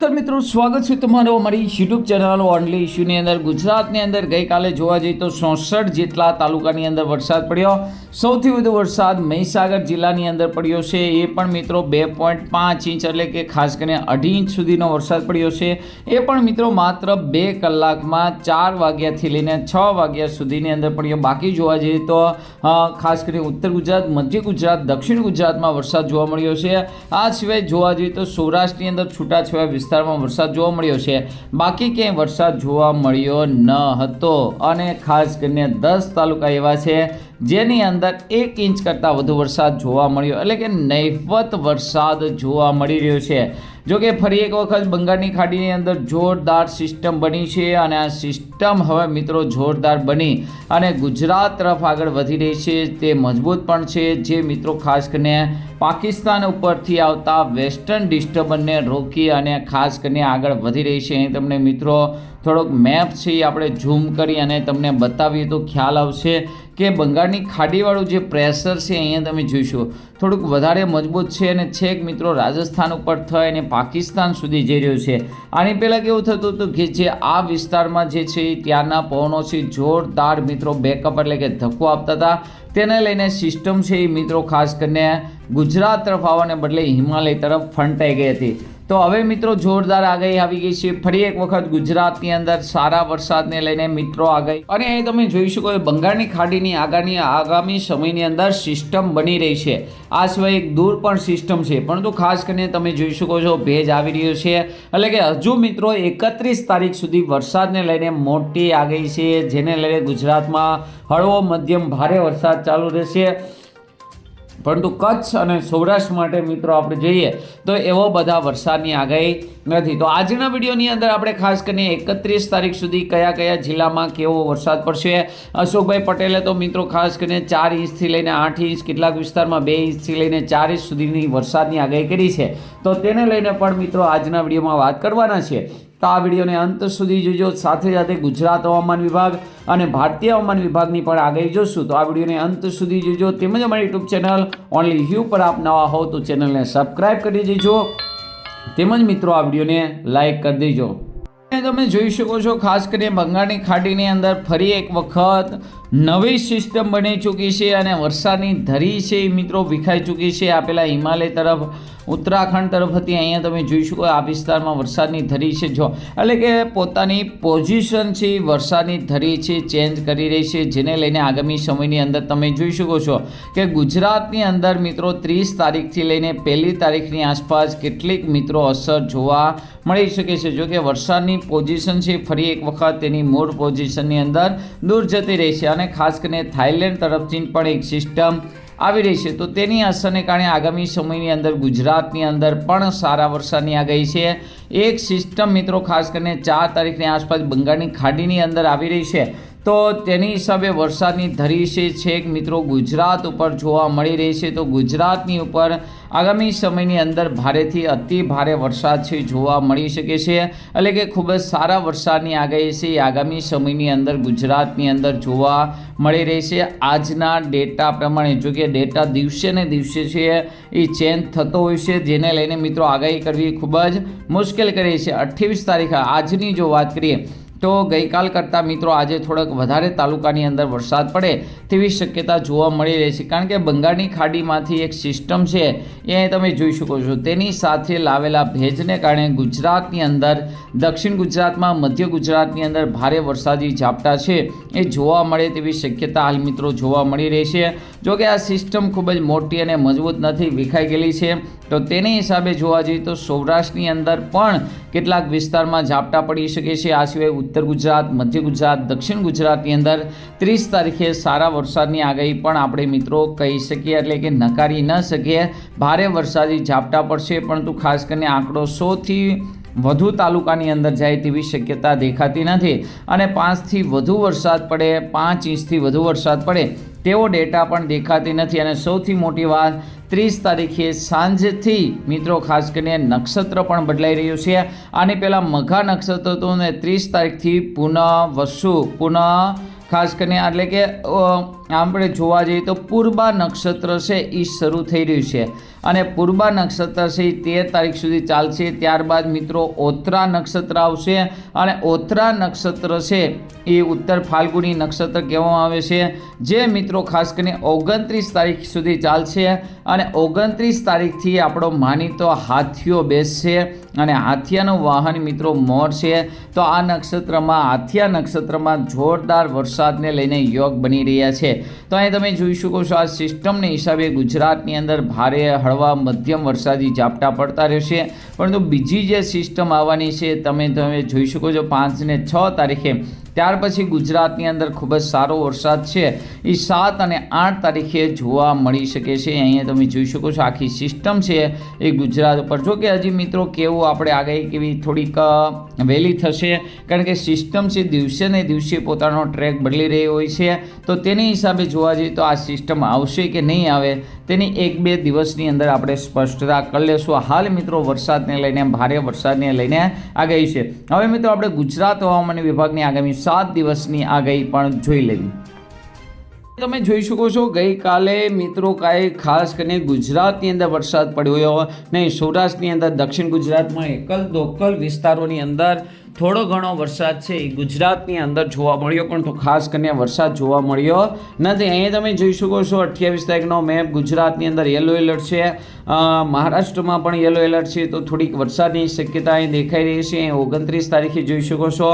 તો મિત્રો, સ્વાગત છે તમારું અમારી યુટ્યુબ ચેનલ ઓનલી ઇશ્યુની અંદર. ગુજરાતની અંદર ગઈકાલે જોવા જઈએ તો ચોસઠ જેટલા તાલુકાની અંદર વરસાદ પડ્યો. સૌથી વધુ વરસાદ મહીસાગર જિલ્લાની અંદર પડ્યો છે. એ પણ મિત્રો બે પોઈન્ટ પાંચ ઇંચ એટલે કે ખાસ કરીને અઢી ઇંચ સુધીનો વરસાદ પડ્યો છે. એ પણ મિત્રો માત્ર બે કલાકમાં ચાર વાગ્યાથી લઈને છ વાગ્યા સુધીની અંદર પડ્યો. બાકી જોવા જઈએ તો ખાસ કરીને ઉત્તર ગુજરાત, મધ્ય ગુજરાત, દક્ષિણ ગુજરાતમાં વરસાદ જોવા મળ્યો છે. આ સિવાય જોવા જઈએ તો સૌરાષ્ટ્રની અંદર છૂટાછવાયા વિસ્તારમાં વરસાદ જોવા મળ્યો છે. બાકી ક્યાંય વરસાદ જોવા મળ્યો ન હતો. અને ખાસ કરીને દસ તાલુકા એવા છે જેની અંદર એક ઇંચ કરતાં વધુ વરસાદ જોવા મળ્યો. એટલે કે નૈવત વરસાદ જોવા મળી રહ્યો છે. જો કે ફરી એક વખત બંગાળની ખાડીની અંદર જોરદાર સિસ્ટમ બની છે અને આ સિસ્ટમ હવે મિત્રો જોરદાર બની અને ગુજરાત તરફ આગળ વધી રહી છે. તે મજબૂત પણ છે. જે મિત્રો ખાસ કરીને પાકિસ્તાન ઉપરથી આવતા વેસ્ટર્ન ડિસ્ટર્બન્સને રોકી અને ખાસ કરીને આગળ વધી રહી છે. અહીં તમને મિત્રો થોડોક મેપ છે એ આપણે ઝૂમ કરી અને તમને બતાવીએ તો ખ્યાલ આવશે કે બંગાળની ખાડીવાળું જે પ્રેશર છે અહીંયા તમે જોઈશો. થોડુંક વધારે મજબૂત છે અને છેક મિત્રો રાજસ્થાન ઉપર થઈ અને પાકિસ્તાન સુધી જઈ રહ્યું છે. આની પહેલાં કેવું થતું હતું કે જે આ વિસ્તારમાં જે છે ત્યાંના પવનો છે જોરદાર મિત્રો બેકઅપ એટલે કે ધક્કો આપતા હતા. તેને લઈને સિસ્ટમ છે એ મિત્રો ખાસ કરીને ગુજરાત તરફ આવવાને બદલે હિમાલય તરફ ફંટાઈ ગઈ હતી. તો હવે મિત્રો જોરદાર આગાહી આવી ગઈ છે. ફરી એક વખત ગુજરાતની અંદર સારા વરસાદને લઈને મિત્રો આગાહી. અને અહીં તમે જોઈ શકો બંગાળની ખાડીની આગામી આગામી સમયની અંદર સિસ્ટમ બની રહી છે. આ સિવાય એક દૂર પણ સિસ્ટમ છે. પરંતુ ખાસ કરીને તમે જોઈ શકો છો, ભેજ આવી રહ્યો છે. એટલે કે હજુ મિત્રો એકત્રીસ તારીખ સુધી વરસાદને લઈને મોટી આગાહી છે. જેને લઈને ગુજરાતમાં હળવો મધ્યમ ભારે વરસાદ ચાલુ રહેશે. પરંતુ કચ્છ અને સૌરાષ્ટ્ર માટે મિત્રો આપણે જોઈએ તો એવો બધા વરસાદની આગાહી નથી. તો આજના વિડીયોની અંદર આપણે ખાસ કરીને એકત્રીસ તારીખ સુધી કયા કયા જિલ્લામાં કેવો વરસાદ પડશે? અશોકભાઈ પટેલે તો મિત્રો ખાસ કરીને ચાર ઇંચથી લઈને આઠ ઇંચ, કેટલાક વિસ્તારમાં બે ઇંચથી લઈને ચાર ઇંચ સુધીની વરસાદની આગાહી કરી છે. તો તેને લઈને પણ મિત્રો આજના વિડીયોમાં વાત કરવાના છે. તો આ વિડીયોને અંત સુધી જોજો. સાથે સાથે ગુજરાત હવામાન વિભાગ અને ભારતીય હવામાન વિભાગની પણ આગાહી જોશું. તો આ વિડીયોને અંત સુધી જોજો. તેમજ અમારી યુટ્યુબ ચેનલ ઓનલી યુ પર આપ નવા હો તો ચેનલને સબસ્ક્રાઈબ કરી દેજો. તેમજ મિત્રો, આ વિડીયોને લાઈક કરી દેજો. તમે જોઈ શકો છો, ખાસ કરીને બંગાળની ખાડીની અંદર ફરી એક વખત નવી સિસ્ટમ બની ચૂકી છે અને વરસાદની ધરી છે એ મિત્રો વિખાઈ ચૂકી છે. આ પેલા હિમાલય તરફ, ઉત્તરાખંડ તરફ હતી. અહીંયા તમે જોઈ શકો આ વિસ્તારમાં વરસાદની ધરી છે. જો, એટલે કે પોતાની પોઝિશન છે વરસાદની ધરી છે, ચેન્જ કરી રહી છે, જેને લઈને આગામી સમયની અંદર તમે જોઈ શકો છો કે ગુજરાતની અંદર મિત્રો ત્રીસ તારીખથી લઈને પહેલી તારીખની આસપાસ કેટલીક મિત્રો અસર જોવા મળી શકે છે. જો કે વરસાદની પોઝિશન છે ફરી એક વખત તેની મૂળ પોઝિશનની અંદર દૂર જતી રહી છે. અને ખાસ કરીને થાઇલેન્ડ તરફથી પણ એક સિસ્ટમ આવી રહી છે. તો તેની અસરને કારણે આગામી સમયની અંદર ગુજરાતની અંદર પણ સારા વરસાદની આગાહી છે. એક સિસ્ટમ મિત્રો ખાસ કરીને ચાર તારીખની આસપાસ બંગાળની ખાડીની અંદર આવી રહી છે. તો તેની હિસાબે વરસાદની ધરી છે છેક મિત્રો ગુજરાત ઉપર જોવા મળી રહી છે. તો ગુજરાતની ઉપર આગામી સમયની અંદર ભારેથી અતિ ભારે વરસાદ છે જોવા મળી શકે છે. એટલે કે ખૂબ જ સારા વરસાદની આગાહી છે. આગામી સમયની અંદર ગુજરાતની અંદર જોવા મળી રહી છે. આજના ડેટા પ્રમાણે જો કે ડેટા દિવસે ને દિવસે છે એ ચેન્જ થતો હોય છે. જેને લઈને મિત્રો આગાહી કરવી ખૂબ જ મુશ્કેલ કરી છે. અઠ્ઠાવીસ તારીખે આજની જો વાત કરીએ તો ગઈકાલ કરતાં મિત્રો આજે થોડોક વધારે તાલુકાની અંદર વરસાદ પડે તેવી શક્યતા જોવા મળી રહી છે. કારણ કે બંગાળની ખાડીમાંથી એક સિસ્ટમ છે, એ તમે જોઈ શકો છો. તેની સાથે લાવેલા ભેજને કારણે ગુજરાતની અંદર, દક્ષિણ ગુજરાતમાં, મધ્ય ગુજરાતની અંદર ભારે વરસાદી ઝાપટા છે, એ જોવા મળે તેવી શક્યતા હાલ મિત્રો જોવા મળી રહી છે. જોકે આ સિસ્ટમ ખૂબ જ મોટી અને મજબૂત નથી વિખાઈ ગયેલી છે. તો તેને હિસાબે જોવા જઈએ તો સૌરાષ્ટ્રની અંદર પણ કેટલાક વિસ્તારમાં ઝાપટા પડી શકે છે. આ સિવાય ઉત્તર ગુજરાત, મધ્ય ગુજરાત, દક્ષિણ ગુજરાતની અંદર ત્રીસ તારીખે સારા વરસાદની આગાહી પણ આપણે મિત્રો કહી શકીએ. એટલે કે નકારી ન શકીએ. ભારે વરસાદી ઝાપટા પડશે, પરંતુ ખાસ કરીને આંકડો સોથી વધુ તાલુકાની અંદર જાય તેવી શક્યતા દેખાતી નથી. અને પાંચથી વધુ વરસાદ પડે, પાંચ ઇંચથી વધુ વરસાદ પડે, તેવો ડેટા પણ દેખાતી નથી. અને સૌથી મોટી વાત ત્રીસ તારીખે સાંજથી મિત્રો, ખાસ કરીને નક્ષત્ર પણ બદલાઈ રહ્યું છે. આની પહેલાં મઘા નક્ષત્ર હતું ને ત્રીસ તારીખથી પુનઃ વસુ પુનઃ ખાસ કરીને એટલે કે આપણે જોવા જઈએ તો પૂર્વા નક્ષત્ર છે એ શરૂ થઈ રહ્યું છે. અને પૂર્વા નક્ષત્ર છે એ તેર તારીખ સુધી ચાલશે. ત્યારબાદ મિત્રો ઓત્રા નક્ષત્ર આવશે અને ઓત્રા નક્ષત્ર છે એ ઉત્તર ફાલ્ગુની નક્ષત્ર કહેવામાં આવે છે. જે મિત્રો, ખાસ કરીને ઓગણત્રીસ તારીખ સુધી ચાલશે. અને ઓગણત્રીસ તારીખથી આપણો માનીતો હાથીઓ બેસશે અને હાથિયાનું વાહન મિત્રો મોર છે તો આ નક્ષત્રમાં, હાથિયા નક્ષત્રમાં જોરદાર વરસાદને લઈને યોગ બની રહ્યા છે. તો અહીં તમે જોઈ શકો છો, આ સિસ્ટમને હિસાબે ગુજરાતની અંદર ભારે હળવા મધ્યમ વરસાદી ઝાપટા પડતા રહેશે. પરંતુ બીજી જે સિસ્ટમ આવવાની છે, તમે તમે જોઈ શકો છો પાંચ ને છ તારીખે ત્યાર પછી ગુજરાતની અંદર ખૂબ જ સારો વરસાદ છે. એ સાત અને આઠ તારીખે જોવા મળી શકે છે. અહીંયા તમે જોઈ શકો છો આખી સિસ્ટમ છે એ ગુજરાત ઉપર. જો કે હજી મિત્રો કેવું આપણે આગાહી કેવી થોડીક વહેલી થશે. કારણ કે સિસ્ટમ છે દિવસે ને દિવસે પોતાનો ટ્રેક બદલી રહી હોય છે. તો તેની હિસાબે જોવા જઈએ તો આ સિસ્ટમ આવશે કે નહીં આવે તેની એક બે દિવસની અંદર આપણે સ્પષ્ટતા કરી લેશું. હાલ મિત્રો વરસાદને લઈને, ભારે વરસાદને લઈને આગાહી છે. હવે મિત્રો આપણે ગુજરાત હવામાન વિભાગની આગામી સાત દિવસની આગાહી પણ જોઈ લેવી. તમે જોઈ શકો છો, ગઈકાલે મિત્રો કાંઈ ખાસ કરીને ગુજરાતની અંદર વરસાદ પડ્યો નહીં સૌરાષ્ટ્રની અંદર દક્ષિણ ગુજરાતમાં એકલ દોકલ વિસ્તારોની અંદર થોડો ઘણો વરસાદ છે એ ગુજરાતની અંદર જોવા મળ્યો, પણ તો ખાસ કરીને વરસાદ જોવા મળ્યો નથી. અહીંયા તમે જોઈ શકો છો, અઠ્યાવીસ તારીખનો મેપ ગુજરાતની અંદર યલો એલર્ટ છે. મહારાષ્ટ્રમાં પણ યલો એલર્ટ છે, તો થોડીક વરસાદની શક્યતા અહીં દેખાઈ રહી છે. અહીં ઓગણત્રીસ તારીખે જોઈ શકો છો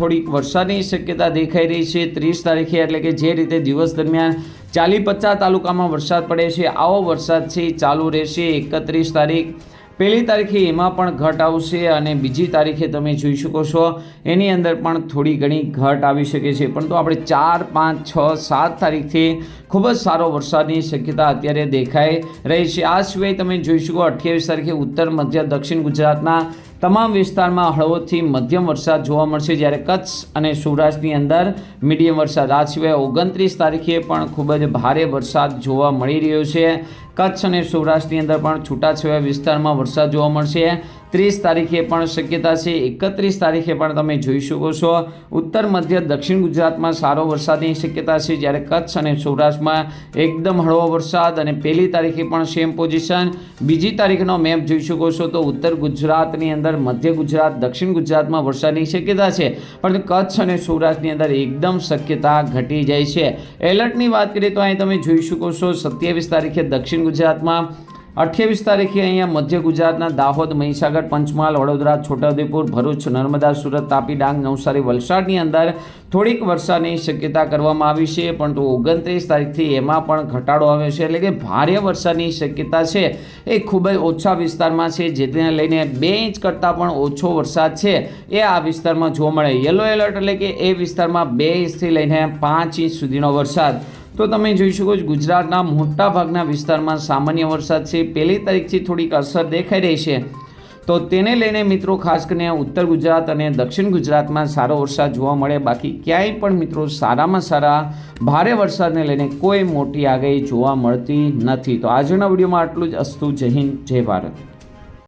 થોડીક વરસાદની શક્યતા દેખાઈ રહી છે. ત્રીસ તારીખે એટલે કે જે રીતે દિવસ દરમિયાન ચાલી પચાસ તાલુકામાં વરસાદ પડે છે, આવો વરસાદ છે, ચાલુ રહેશે. એકત્રીસ તારીખ પહેલી તારીખે એમાં પણ ઘટ આવશે અને બીજી તારીખે તમે જોઈ શકો છો એની અંદર પણ થોડી ઘણી ઘટ આવી શકે છે. પરંતુ આપણે ચાર, પાંચ, છ, સાત તારીખથી ખૂબ જ સારો વરસાદની શક્યતા અત્યારે દેખાઈ રહી છે. આ સિવાય તમે જોઈ શકો અઠ્યાવીસ તારીખે ઉત્તર, મધ્ય, દક્ષિણ ગુજરાતના તમામ વિસ્તારમાં હળવોથી મધ્યમ વરસાદ જોવા મળશે જ્યારે કચ્છ અને સૌરાષ્ટ્રની અંદર મીડિયમ વરસાદ. આ સિવાય ઓગણત્રીસ તારીખે પણ ખૂબ જ ભારે વરસાદ જોવા મળી રહ્યો છે. કચ્છ અને સૌરાષ્ટ્રની અંદર પણ છૂટાછવાયા વિસ્તારમાં વરસાદ જોવા મળશે. ત્રીસ તારીખે પણ શક્યતા છે. એકત્રીસ તારીખે પણ તમે જોઈ શકો છો. ઉત્તર, મધ્ય, દક્ષિણ ગુજરાતમાં સારો વરસાદની શક્યતા છે. જ્યારે કચ્છ અને સૌરાષ્ટ્રમાં એકદમ હળવો વરસાદ અને પહેલી તારીખે પણ સેમ પોઝિશન બીજી તારીખનો મેપ જોઈ શકો છો તો ઉત્તર ગુજરાતની અંદર મધ્ય ગુજરાત, દક્ષિણ ગુજરાતમાં વરસાદની શક્યતા છે. પણ કચ્છ અને સૌરાષ્ટ્રની અંદર એકદમ શક્યતા ઘટી જાય છે. એલર્ટની વાત કરીએ તો અહીં તમે જોઈ શકો છો, સત્યાવીસ તારીખે દક્ષિણ ગુજરાતમાં અઠ્યાવીસ તારીખે અહીંયા મધ્ય ગુજરાતના દાહોદ, મહીસાગર, પંચમહાલ, વડોદરા, છોટાઉદેપુર, ભરૂચ, નર્મદા, સુરત તાપી ડાંગ નવસારી, વલસાડની અંદર થોડીક વરસાદની શક્યતા કરવામાં આવી છે, પરંતુ ઓગણત્રીસ તારીખથી એમાં પણ ઘટાડો આવ્યો છે, એટલે કે ભારે વરસાદની શક્યતા છે. એ ખૂબ જ ઓછા વિસ્તારમાં છે, જેને લઈને બે ઇંચ કરતાં પણ ઓછો વરસાદ છે. એ આ વિસ્તારમાં જોવા મળે. યલો એલર્ટ એટલે કે એ વિસ્તારમાં બે ઇંચથી લઈને પાંચ ઇંચ સુધીનો વરસાદ. તો તમે જોઈ શકો છો ગુજરાતના મોટા ભાગના વિસ્તારમાં સામાન્ય વરસાદ છે. પહેલી તારીખથી થોડીક અસર દેખાઈ રહી છે. તો તેને લઈને મિત્રો ખાસ કરીને ઉત્તર ગુજરાત અને દક્ષિણ ગુજરાતમાં સારો વરસાદ જોવા મળે. બાકી ક્યાંય પણ મિત્રો સારામાં સારા ભારે વરસાદને લઈને કોઈ મોટી આગાહી જોવા મળતી નથી. તો આજના વિડીયોમાં આટલું જ. અસ્તુ જય હિન્દ, જય ભારત.